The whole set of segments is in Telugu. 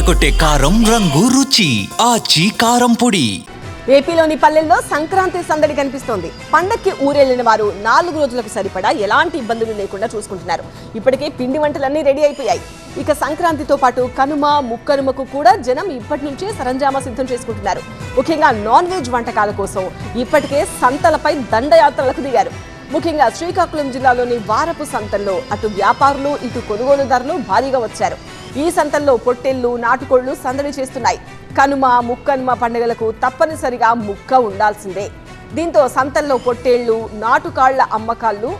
అదరగొట్టే కారం రంగు రుచి ఆచి కారం పొడి. ఏపీలోని పల్లెల్లో సంక్రాంతి సందడి కనిపిస్తోంది. పండక్కి ఊరెళ్ళిన వారు నాలుగు రోజులకు సరిపడా ఎలాంటి ఇబ్బందులు లేకుండా చూసుకుంటున్నారు. ఇప్పటికే పిండి వంటలన్నీ రెడీ అయిపోయాయి. ఇక సంక్రాంతితో పాటు కనుమ ముక్కనుమకు కూడా జనం ఇప్పటి నుంచే సరంజామా సిద్ధం చేసుకుంటున్నారు. ముఖ్యంగా నాన్ వెజ్ వంటకాల కోసం ఇప్పటికే సంతలపై దండయాత్రలకు దిగారు. ముఖ్యంగా శ్రీకాకుళం జిల్లాలోని వారపు సంతల్లో అటు వ్యాపారులు ఇటు కొనుగోలుదారులు భారీగా వచ్చారు. ఈ సంతల్లో పొట్టెళ్ళు నాటుకోళ్ళు సందడి చేస్తున్నాయి. కనుమ ముక్కనుమ పండుగలకు తప్పనిసరిగా ముక్క ఉండాల్సిందే. దీంతో సంతల్లో పొట్టేళ్ళు నాటుకాళ్ళ అమ్మకాలు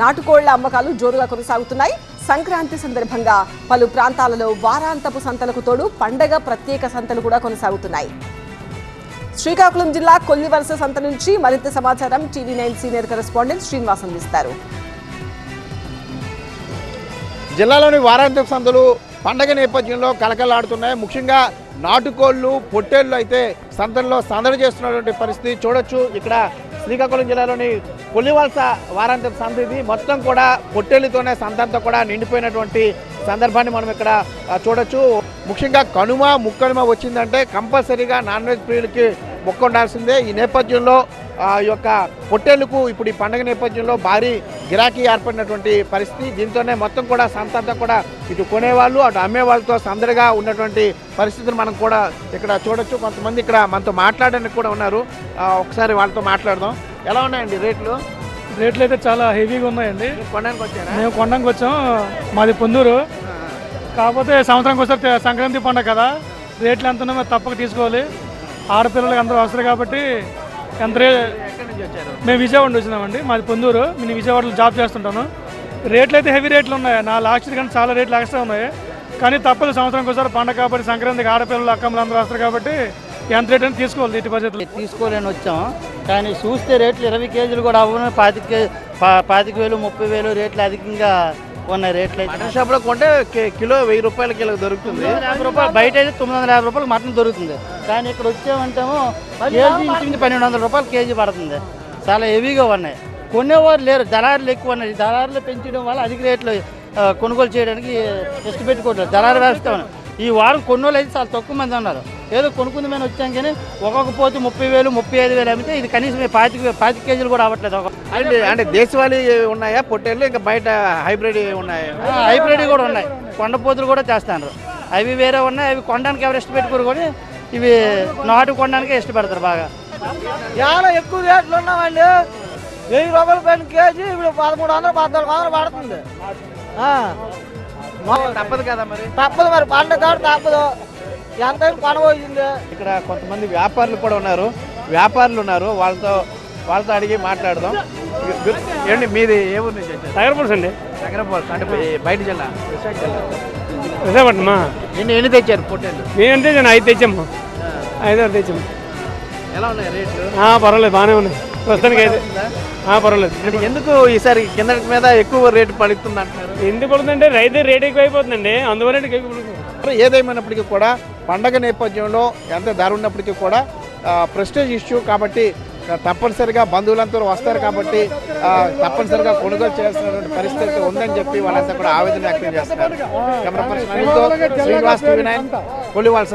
నాటుకోళ్ళ అమ్మకాలు జోరుగా కొనసాగుతున్నాయి. సంక్రాంతి సందర్భంగా పలు ప్రాంతాలలో వారాంతపు సంతలకు తోడు పండగ ప్రత్యేక సంతలు కూడా కొనసాగుతున్నాయి. శ్రీకాకుళం జిల్లా కొల్లివలస సంత నుంచి మరింత సమాచారం TV nine senior correspondent Srinivas అందిస్తారు. జిల్లాలోని వారాంతపు సందులు పండగ నేపథ్యంలో కలకలాడుతున్నాయి ముఖ్యంగా నాటుకోళ్ళు పొట్టేళ్ళు అయితే సంతల్లో సందడి చేస్తున్నటువంటి పరిస్థితి చూడొచ్చు. ఇక్కడ శ్రీకాకుళం జిల్లాలోని పులివలస వారాంతపు సంత ఇది. మొత్తం కూడా పొట్టేళ్ళతోనే సంతంతా కూడా నిండిపోయినటువంటి సందర్భాన్ని మనం ఇక్కడ చూడొచ్చు. ముఖ్యంగా కనుమ ముక్కనుమ వచ్చిందంటే కంపల్సరీగా నాన్ వెజ్ ప్రియులకి మొక్క ఉండాల్సిందే ఈ నేపథ్యంలో ఆ ఈ యొక్క పొట్టేళ్ళకు ఇప్పుడు ఈ పండుగ నేపథ్యంలో భారీ గిరాకీ ఏర్పడినటువంటి పరిస్థితి. దీంతోనే మొత్తం కూడా సంత కూడా ఇటు కొనేవాళ్ళు అటు అమ్మే వాళ్ళతో సందడిగా ఉన్నటువంటి పరిస్థితులు మనం కూడా ఇక్కడ చూడొచ్చు. కొంతమంది ఇక్కడ మనతో మాట్లాడడానికి కూడా ఉన్నారు. ఒకసారి వాళ్ళతో మాట్లాడదాం. ఎలా ఉన్నాయండి రేట్లు? రేట్లు అయితే చాలా హెవీగా ఉన్నాయండి. కొనడానికి వచ్చారా? మేము కొండంకి వచ్చాం. మాది పొందూరు. కాకపోతే సంవత్సరానికి ఒకసారి సంక్రాంతి పండుగ కదా. రేట్లు ఎంత ఉన్నాయో తప్పక తీసుకోవాలి. ఆడపిల్లలకి అందరూ అవసరం కాబట్టి ఎంత మేము విజయవాడ వచ్చినామండి. మాది పొందూరు. నేను విజయవాడలో జాబ్ చేస్తుంటాను. రేట్లు అయితే హెవీ రేట్లు ఉన్నాయి. నా లాస్ట్ ఇయర్ కానీ చాలా రేట్లు ఎక్స్ట్రా ఉన్నాయి. కానీ తప్పదు సంవత్సరం ఒకసారి పండగ కాబట్టి సంక్రాంతికి ఆడపిల్లలు అక్కమ్మలు అందరూ వస్తారు కాబట్టి ఎంత రేట్ అని తీసుకోవాలి ఇటు బడ్జెట్లో. తీసుకోలేని వచ్చాం. కానీ చూస్తే రేట్లు ఇరవై కేజీలు కూడా అవ్వను. పాతిక పాతిక వేలు ముప్పై వేలు రేట్లు అధికంగా ఉన్నాయి రేట్లు అయితే. మటన్ షాప్లో కొంటే కి- కిలో వెయ్యి రూపాయల కిలో దొరుకుతుంది. యాభై రూపాయలు బయట అయితే తొమ్మిది వందల యాభై రూపాయలు మటన్ దొరుకుతుంది. కానీ ఇక్కడ వచ్చామంటేమో కేజీ పన్నెండు వందల రూపాయలు కేజీ పడుతుంది. చాలా హెవీగా ఉన్నాయి. కొనేవారు లేరు దళారులు ఎక్కువ ఉన్నాయి. దళారులు పెంచడం వల్ల అధిక రేట్లు ఆ, కొనుగోలు చేయడానికి ఇష్టపెట్టుకోవట్లేదు దళారు వ్యవస్థ ఉంది. ఈ వారం కొనుగోలు అయితే చాలా తక్కువ మంది ఉన్నారు. ఏదో కొనుక్కుంది మేము వచ్చాం కానీ ఒక్కొక్క పోతే ముప్పై వేలు ముప్పై ఐదు వేలు అమ్మితే ఇది కనీసం పాతిక పాతిక కేజీలు కూడా అవ్వట్లేదు ఒక అంటే అంటే దేశవాళీ ఉన్నాయా పొట్టేళ్ళు ఇంకా బయట హైబ్రిడ్ ఉన్నాయా? హైబ్రిడ్ కూడా ఉన్నాయి. కొండపోతులు కూడా చేస్తాను అవి వేరే ఉన్నాయి అవి కొనడానికి ఎవరు ఇష్టపెట్టుకోరు కానీ ఇవి నాటు కొనడానికే ఇష్టపడతారు బాగా. చాలా ఎక్కువ రేట్లు ఉన్నామండి వెయ్యి రూపాయల పైన కేజీ ఇప్పుడు పదమూడు వందలు పద్నాలుగు వందలు పడుతుంది. తప్పదు కదా మరి? తప్పదు మరి పండుగ తప్పదు. ఎంత ఇక్కడ కొంతమంది వ్యాపారులు కూడా ఉన్నారు. వ్యాపారులు ఉన్నారు. వాళ్ళతో వాళ్ళతో అడిగి మాట్లాడదాం. ఏంటి మీది ఏ ఊరు నుంచి అండి. నగరపోల్ అంటే బయ- బయట జిల్లా? విశాఖ జిల్లా విశాఖపట్నమా ఎన్ని ఎన్ని తెచ్చారు పొట్టేళ్ళు? మేమంటే నేను ఐదు తెచ్చాము ఐదు ఆరు తెచ్చాము ఎలా ఉన్నాయి రేట్లు? ఆ, పర్వాలేదు బాగానే ఉన్నాయి. ప్రస్తుతానికి అయితే ఆ, పర్వాలేదు. అంటే ఎందుకు ఈసారి కింద మీద ఎక్కువ రేటు పలుకుతుంది అంటున్నారు ఎందుకు పడుతుందంటే రైతు రేట్ ఎక్కువ అయిపోతుందండి అందువల్ల పడుతుంది. ఏదేమైనప్పటికీ కూడా పండగ నేపథ్యంలో ఎంత ధర ఉన్నప్పటికీ కూడా ప్రెస్టేజ్ ఇష్యూ కాబట్టి తప్పనిసరిగా బంధువులంతా వస్తారు కాబట్టి తప్పనిసరిగా కొనుగోలు చేయాల్సినటువంటి పరిస్థితి ఉందని చెప్పి వాళ్ళంతా కూడా ఆవేదన వ్యక్తం చేస్తున్నారు. Camera person Srinivas TV nine కొలివాల్స